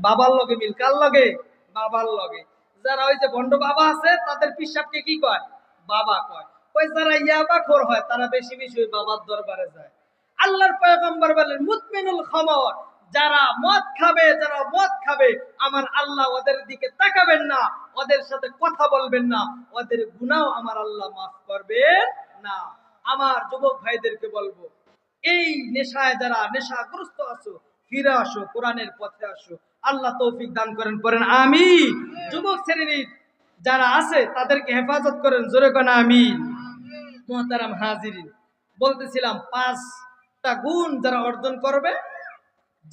বাবার লগে মিল, কার লগে? বাবার লগে। যারা ওই যে ভণ্ড বাবা আছে, তাদের পিসাবকে কি কয়? বাবা কয়। ওই যারা ইয়াবা খোর হয়, তারা বেশি বেশি ওই বাবার দরবারে যায়। আল্লাহর পয়গম্বর বলেন, মুতমিনুল খমর, যারা মদ খাবে, যারা মদ খাবে, আমার আল্লাহ ওদের দিকে তাকাবেন না, ওদের সাথে কথা বলবেন না, ওদের গুনাহ আমার আল্লাহ মাফ করবেন না। আমার যুবক ভাইদেরকে বলব, এই নেশায় যারা নেশাগ্রস্ত আছো ফিরে আসো, কোরআনের পথে আসো। আল্লাহ তৌফিক দান করেন করেন আমি যুবক শ্রেণির যারা আছে, তাদেরকে হেফাজত করেন, জোরে কোন আমি মোহতারাম হাজিরিন, বলতেছিলাম, পাঁচটা গুণ যারা অর্জন করবে,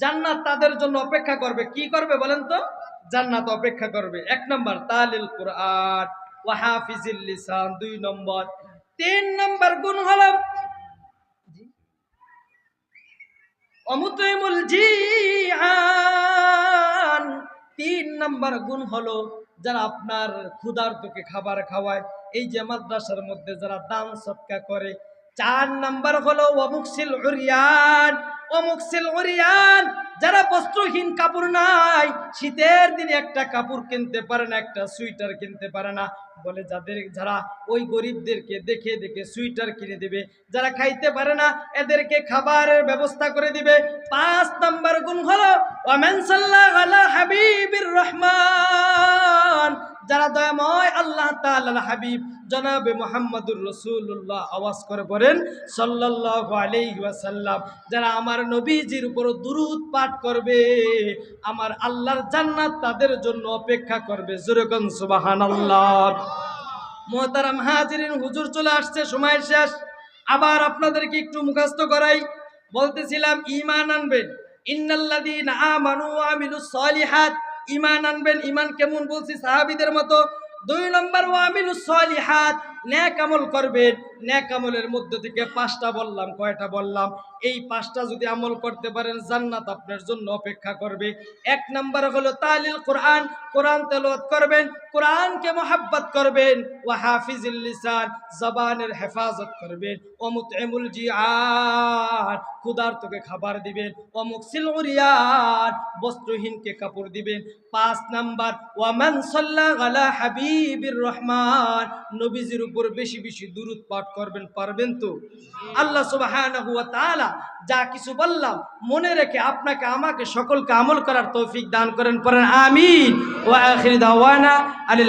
জান্নাত তাদের জন্য অপেক্ষা করবে। কি করবে বলেন তো? জান্নাত অপেক্ষা করবে। এক নম্বর, তালিল কোরআন, ওয়া হাফিজিল লিসান, দুই নম্বর। তিন নম্বর গুণ হলো অমুতইমুল জিআন তিন নাম্বার গুণ হলো যারা আপনার ক্ষুধার্তকে খাবার খাওয়ায়। এই যে মাদ্রাসার মধ্যে যারা দান সৎকা করে চার নাম্বার হলো অমুকশিল উরিয়ান অমুকশিল উরিয়ান, যারা বস্ত্রহীন কাপড় নাই, শীতের দিনে একটা কাপড় কিনতে পারে না, একটা সুইটার কিনতে পারে না। বলে যাদের, যারা ওই গরিবদেরকে দেখে দেখে সুইটার কিনে দিবে, যারা খাইতে পারে না, এদেরকে খাবারের ব্যবস্থা করে দিবে। পাঁচ নাম্বার গুণ হলো ওয়ামেন সাল্লাহ আলা হাবিবির রহমান। যারা দয়াময় আল্লাহ তাআলার হাবিব, জনাবে মোহাম্মদুর রসুল্লাহ আওয়াজ করে বলেন, সাল্লাল্লাহু আলাইহি ওয়াসাল্লাম, যারা আমার নবীজির উপর দুরূদ পাঠ করবে, আমার আল্লাহর জান্নাত তাদের জন্য অপেক্ষা করবে। জোরকন সুবহানাল্লাহ। মোহতারাম হাজিরিন, হুজুর চলে আসছে, সময় শেষ। আবার আপনাদেরকে একটু মুখস্থ করাই, বলতেছিলাম ইমান আনবেন। ইন্নাল্লাযীনা আমানু আমিলুস সলিহাত ইমান আনবেন ইমান কেমন বলছি সাহাবিদের মতো? দুই নম্বর ও সলিহাত ন্যাক আমল করবেন। ন্যাক আমলের মধ্যে থেকে পাঁচটা বললাম, কয়টা বললাম? এই পাঁচটা যদি আমল করতে পারেন, জান্নাত আপনার জন্য অপেক্ষা করবে। এক নম্বর হলো তালিল কোরআন। কোরআন তেলাওয়াত করবেন, কোরআনকে মোহাব্বত করবেন, ওয়া হাফিজুল লিসান, জবানের হেফাজত করবেন। ও মুতইমুল জিআন ক্ষুধার্তকে খাবার দিবেন। ও মুকসিল উরিয়ান, বস্ত্রহীনকে কাপড় দিবেন। পাঁচ নাম্বার, ওয়ামান সাল্লা আলা হাবিবির রহমান, নবীজির উপর বেশি বেশি দুরুদ পাঠ করবেন, পারবেন তো? আল্লাহ সুবাহ যা কিছু বললাম, মনে রেখে আপনাকে, আমাকে সকলকে আমল করার তৌফিক দান করেন পরেন আমিন। ওয়া আখির দাওয়ানা আলিল